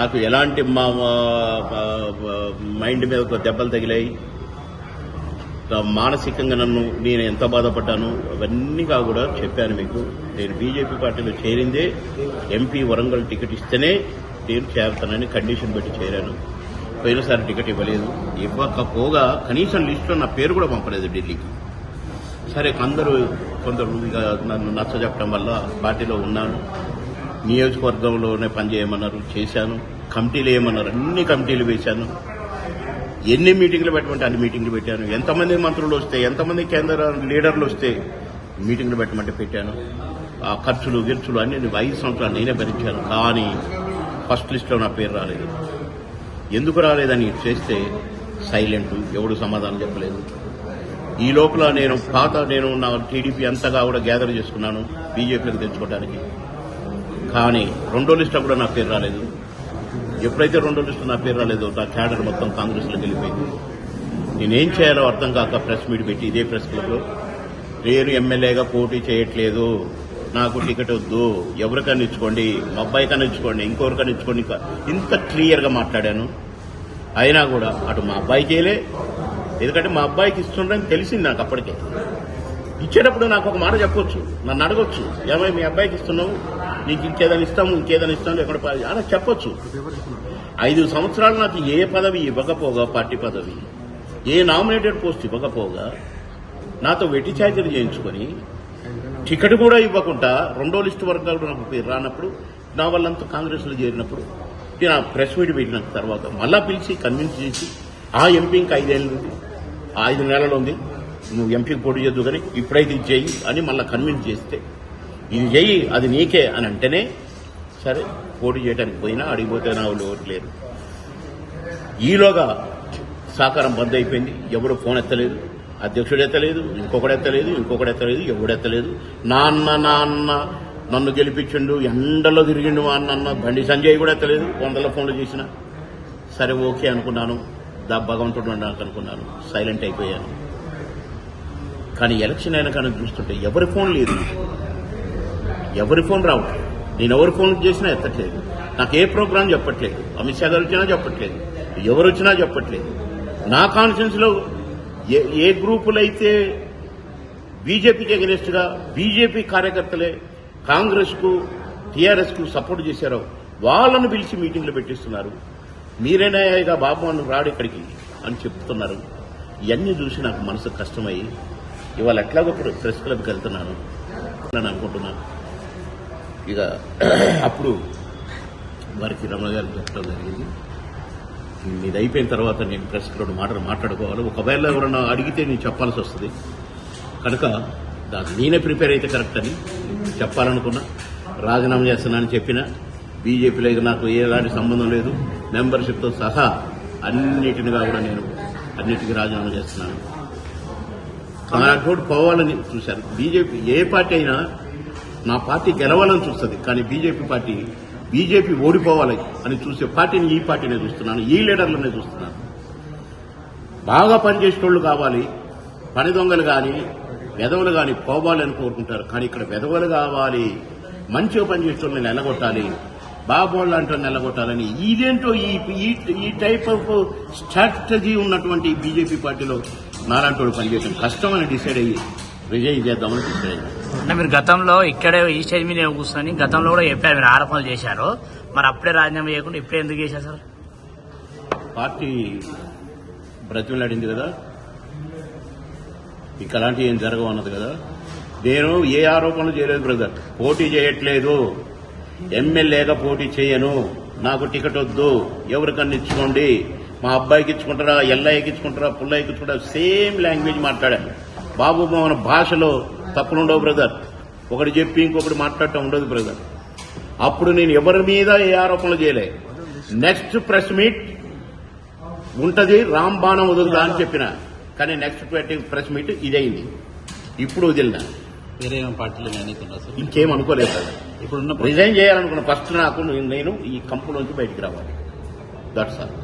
నాకు ఎలాంటి మా మైండ్ మీద ఒక దెబ్బలు తగిలాయి. మానసికంగా నన్ను నేను ఎంత బాధపడ్డాను అవన్నీ కూడా చెప్పాను మీకు. నేను బీజేపీ పార్టీలో చేరిందే ఎంపీ వరంగల్ టికెట్ ఇస్తేనే నేను చేరుతానని కండిషన్ పెట్టి చేరాను. పోయినసారి టికెట్ ఇవ్వలేదు. ఇవ్వకపోగా కనీసం లిస్టులో నా పేరు కూడా పంపలేదు ఢిల్లీకి. సరే అందరూ కొందరు నన్ను నచ్చ చెప్పడం వల్ల పార్టీలో ఉన్నాను. నియోజకవర్గంలోనే పనిచేయమన్నారు చేశాను. కమిటీలు ఏమన్నారు అన్ని కమిటీలు వేశాను. ఎన్ని మీటింగ్లు పెట్టమంటే అన్ని మీటింగ్లు పెట్టాను. ఎంతమంది మంత్రులు వస్తే ఎంతమంది కేంద్ర లీడర్లు వస్తే మీటింగ్లు పెట్టమంటే పెట్టాను. ఆ ఖర్చులు గిర్చులు అన్ని ఐదు సంవత్సరాలు నేనే భరించాను. కానీ ఫస్ట్ లిస్ట్లో నా పేరు రాలేదు. ఎందుకు రాలేదని చేస్తే సైలెంట్ ఎవడు సమాధానం చెప్పలేదు. ఈ లోపల నేను పాత నేను నా టీడీపీ అంతగా కూడా గ్యాదర్ చేసుకున్నాను బీజేపీకి తెచ్చుకోవడానికి. కానీ రెండో లిస్ట్ కూడా నా పేరు రాలేదు. ఎప్పుడైతే రెండో లిస్టు నా పేరు రాలేదో నా క్యాడర్ మొత్తం కాంగ్రెస్లో వెళ్ళిపోయింది. నేనేం చేయాలో అర్థం కాక ప్రెస్ మీట్ పెట్టి ఇదే ప్రెస్ క్లబ్లో నేను ఎమ్మెల్యేగా పోటీ చేయట్లేదు నాకు టికెట్ వద్దు ఎవరికైనా ఇచ్చుకోండి మా అబ్బాయికైనా ఇచ్చుకోండి ఇంకొకరికైనా ఇచ్చుకోండి ఇంకా ఇంత క్లియర్గా మాట్లాడాను. అయినా కూడా అటు మా అబ్బాయికి వేయలే ఎందుకంటే మా అబ్బాయికి ఇస్తుండని తెలిసింది నాకు అప్పటికే. ఇచ్చేటప్పుడు నాకు ఒక మాట చెప్పొచ్చు. నన్ను అడగొచ్చు. ఏమై మీ అబ్బాయికి ఇస్తున్నావు? నీకు ఇంకేదైనా ఇస్తాము ఇంకేదైనా ఇస్తాము ఎక్కడ అలా చెప్పొచ్చు. ఐదు సంవత్సరాలు నాకు ఏ పదవి ఇవ్వకపోగా పార్టీ పదవి? ఏ నామినేటెడ్ పోస్ట్ ఇవ్వకపోగా? నాతో వెట్టి చాకరీ చేయించుకొని టికెట్ కూడా ఇవ్వకుండా రెండో లిస్టు వర్గాలు నాకు పేరు రానప్పుడు నా వాళ్ళంతా కాంగ్రెస్లో చేరినప్పుడు నేను ప్రెస్ మీట్ పెట్టిన తర్వాత మళ్ళా పిలిచి కన్విన్స్ చేసి ఆ ఎంపీ ఇంకా ఐదేళ్ళు ఉంది. ఐదు నెలలు ఉంది. నువ్వు ఎంపీకి పోటీ చేద్దు కానీ ఇప్పుడైతే ఇది అని మళ్ళీ కన్విన్స్ చేస్తే ఇది చెయ్యి అది నీకే అని అంటేనే సరే పోటీ చేయడానికి పోయినా అడిగిపోతే నా వాళ్ళు ఓటు లేరు. ఈలోగా సహకారం బంద్ అయిపోయింది. ఎవరు ఫోన్ ఎత్తలేదు అధ్యక్షుడు ఎత్తలేదు ఇంకొకడు ఎత్తలేదు ఇంకొకడు ఎత్తలేదు ఎవడు ఎత్తలేదు. నాన్న నాన్న నన్ను గెలిపించిండు ఎండలో తిరిగిండు మా అన్న బండి సంజయ్ కూడా ఎత్తలేదు వందల ఫోన్లు చేసిన. సరే ఓకే అనుకున్నాను దా భగవంతుడు నాకు అనుకున్నాను సైలెంట్ అయిపోయాను. కానీ ఎలక్షన్ అయినా కానీ చూస్తుంటే ఎవరి ఫోన్ లేదు. ఎవరి ఫోన్ రావట్లేదు నేను ఎవరి ఫోన్ చేసినా ఎత్తట్లేదు. నాకు ఏ ప్రోగ్రాం చెప్పట్లేదు. అమిత్ షా గారు వచ్చినా చెప్పట్లేదు. ఎవరు వచ్చినా చెప్పట్లేదు. నా కాన్ఫిడెన్స్లో ఏ గ్రూపులు గ్రూపులైతే బీజేపీకి అగెనిస్ట్గా బీజేపీ కార్యకర్తలే కాంగ్రెస్కు టీఆర్ఎస్కు సపోర్ట్ చేశారో వాళ్ళను పిలిచి మీటింగ్లు పెట్టిస్తున్నారు. మీరేనా బాబు అని రాడు ఇక్కడికి అని చెప్తున్నారు. ఇవన్నీ చూసి నాకు మనసు కష్టమై ఇవాళ ఎట్లాగో ప్రెస్ క్లబ్కి వెళ్తున్నాను అని అనుకుంటున్నాను. ఇక అప్పుడు వారికి రమణ గారు చెప్పడం జరిగింది. ఇది అయిపోయిన తర్వాత నేను ప్రెస్ క్లబ్ మాటలు మాట్లాడుకోవాలి. ఒకవేళ ఎవరన్నా అడిగితే నేను చెప్పాల్సి వస్తుంది. కనుక దాన్ని నేనే ప్రిపేర్ అయితే కరెక్ట్ అని చెప్పాలనుకున్నా. రాజీనామా చేస్తున్నానని చెప్పిన. బీజేపీలో నాకు ఎలాంటి సంబంధం లేదు. మెంబర్షిప్తో సహా అన్నిటినిగా కూడా నేను అన్నిటికీ రాజీనామా చేస్తున్నాను. నాటోడు పోవాలని చూశారు. బీజేపీ ఏ పార్టీ అయినా నా పార్టీ గెలవాలని చూస్తుంది. కానీ బీజేపీ పార్టీ బీజేపీ ఓడిపోవాలి అని చూసే పార్టీని ఈ పార్టీనే చూస్తున్నాను. ఈ లీడర్లనే చూస్తున్నాను బాగా పనిచేసేటోళ్ళు కావాలి పని దొంగలు కానీ వెధవలు కానీ పోవాలి అని కోరుకుంటారు. కానీ ఇక్కడ వెధవలు కావాలి మంచిగా పనిచేసేటోళ్ళని నిలగొట్టాలి బాబోళ్ళు అంటే నిలగొట్టాలని ఇదేంటో ఈ ఈ- ఈ టైప్ ఆఫ్ స్ట్రాటజీ ఉన్నటువంటి బీజేపీ పార్టీలో నాలాంటి పనిచేయడం కష్టం అని డిసైడ్ అయ్యి రిజైన్ చేద్దామని డిసైడ్ అయ్యాను అంటే మీరు గతంలో ఇక్కడే ఈ స్టేజ్ మీద కూర్చొని గతంలో కూడా చెప్పారు మీరు ఆరోపణలు చేశారు. మరి అప్పుడే రాజీనామా చేయకుండా ఇప్పుడే ఎందుకు చేశారు సార్? పార్టీ బ్రతిమలాడింది కదా. ఇక అలాంటివి ఏం జరగవు అన్నది కదా. నేను ఏ ఆరోపణలు చేయలేదు బ్రదర్. పోటీ చేయట్లేదు. ఎమ్మెల్యేగా పోటీ చేయను. నాకు టికెట్ వద్దు. ఎవరికన్నా ఇచ్చుకోండి. మా అబ్బాయికి ఇచ్చుకుంటారా ఎల్లయ్యకి ఇచ్చుకుంటారా పుల్లయ్యకి ఇచ్చుకుంటారా సేమ్ లాంగ్వేజ్ మాట్లాడాను బాబు మోహన్ భాషలో తప్పులుండవు బ్రదర్. ఒకటి చెప్పి ఇంకొకటి మాట్లాడటం ఉండదు బ్రదర్. అప్పుడు నేను ఎవరి మీద ఏ ఆరోపణలు చేయలే. నెక్స్ట్ ప్రెస్ మీట్ ఉంటది రాంబాణం వదులుదా అని చెప్పిన. కానీ నెక్స్ట్ ప్రెస్ మీట్ ఇదైంది ఇప్పుడు వదిలిన. వేరే పార్టీలు సార్? ఇంకేం అనుకోలేదు కదా ఇప్పుడున్న రిజైన్ చేయాలనుకున్న ఫస్ట్ నాకు నేను ఈ కంపు నుంచి బయటికి రావాలి. That's all